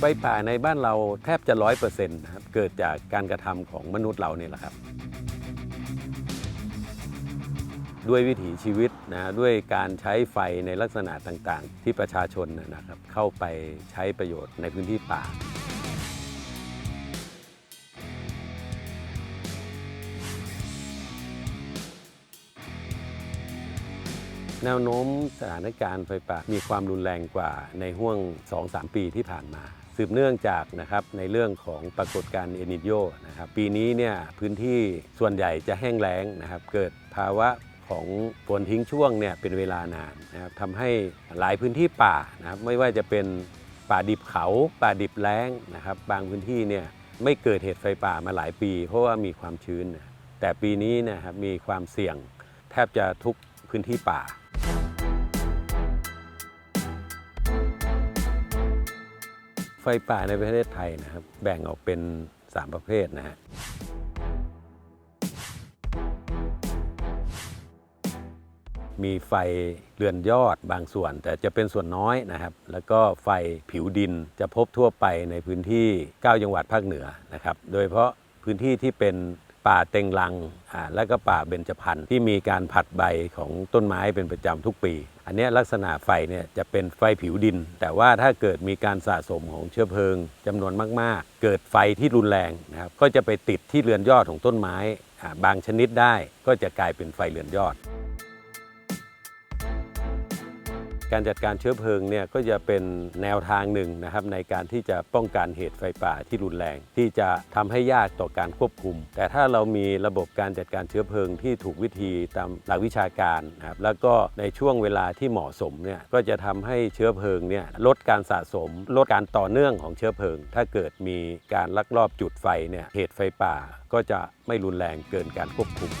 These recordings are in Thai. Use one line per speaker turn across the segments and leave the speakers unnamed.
ไฟป่าในบ้านเราแทบจะร้อยเปอร์เซ็นต์นะครับเกิดจากการกระทำของมนุษย์เราเนี่ยแหละครับ ด้วยวิถีชีวิตนะด้วยการใช้ไฟในลักษณะต่างๆ ที่ประชาชนนะครับเข้าไปใช้ประโยชน์ในพื้นที่ป่า แนวโน้มสถานการณ์ไฟป่ามีความรุนแรงกว่าในห่วง 2-3 ปีที่ผ่านมา สืบเนื่องจากนะครับในเรื่องของปรากฏการณ์เอนิโยนะครับปีนี้เนี่ยพื้นที่ส่วนใหญ่จะแห้งแล้งนะครับเกิดภาวะของฝนทิ้งช่วงเนี่ยเป็นเวลานานนะครับทำให้หลายพื้นที่ป่านะครับไม่ว่าจะเป็นป่าดิบเขาป่าดิบแล้งนะครับบางพื้นที่เนี่ยไม่เกิดเหตุไฟป่ามาหลายปี เพราะว่ามีความชื้น แต่ปีนี้นะครับมีความเสี่ยงแทบจะทุกพื้นที่ป่า ฟป่าในประเทศไทยนะครับ แบ่งออกเป็น 3 ประเภทนะฮะมีไฟเรือนยอดบางส่วน แต่จะเป็นส่วนน้อยนะครับ แล้วก็ไฟผิวดินจะพบทั่วไปในพื้นที่ 9 จังหวัดภาคเหนือนะครับ โดยเฉพาะพื้นที่ที่เป็น ป่าเต็งลังและก็ป่าเบญจพรรณที่มีการผัดใบของต้นไม้เป็นประจำทุกปี อันนี้ลักษณะไฟเนี่ยจะเป็นไฟผิวดิน แต่ว่าถ้าเกิดมีการสะสมของเชื้อเพลิงจำนวนมาก ๆ เกิดไฟที่รุนแรงนะครับก็จะไปติดที่เรือนยอดของต้นไม้บางชนิดได้ก็จะกลายเป็นไฟเรือนยอด การจัดการเชื้อเพลิงเนี่ยก็จะเป็นแนวทางหนึ่งนะครับในการที่จะป้องกันเหตุไฟป่าที่รุนแรง ที่จะทำให้ยากต่อการควบคุม แต่ถ้าเรามีระบบการจัดการเชื้อเพลิงที่ถูกวิธีตามหลักวิชาการนะครับแล้วก็ในช่วงเวลาที่เหมาะสมเนี่ยก็จะทำให้เชื้อเพลิงเนี่ยลดการสะสม ลดการต่อเนื่องของเชื้อเพลิง ถ้าเกิดมีการลักลอบจุดไฟเนี่ยเหตุไฟป่าก็จะไม่รุนแรงเกินการควบคุม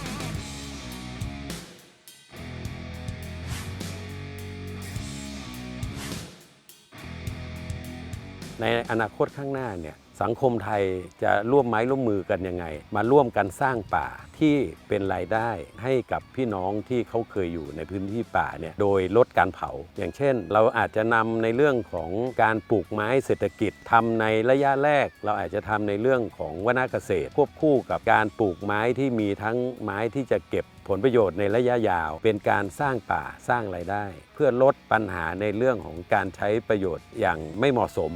ในอนาคตข้างหน้าเนี่ย สังคมไทยจะร่วมไม้ร่วมมือกันยังไง มาร่วมกันสร้างป่าที่เป็นรายได้ให้กับพี่น้องที่เขาเคยอยู่ในพื้นที่ป่าเนี่ยโดยลดการเผา อย่างเช่น เราอาจจะนำในเรื่องของการปลูกไม้เศรษฐกิจทำในระยะแรก เราอาจจะทำในเรื่องของวนาเกษตร ควบคู่กับการปลูกไม้ที่มีทั้งไม้ที่จะเก็บผลประโยชน์ในระยะยาว เป็นการสร้างป่าสร้างไรายได้ เพื่อลดปัญหาในเรื่องของการใช้ประโยชน์อย่างไม่เหมาะสม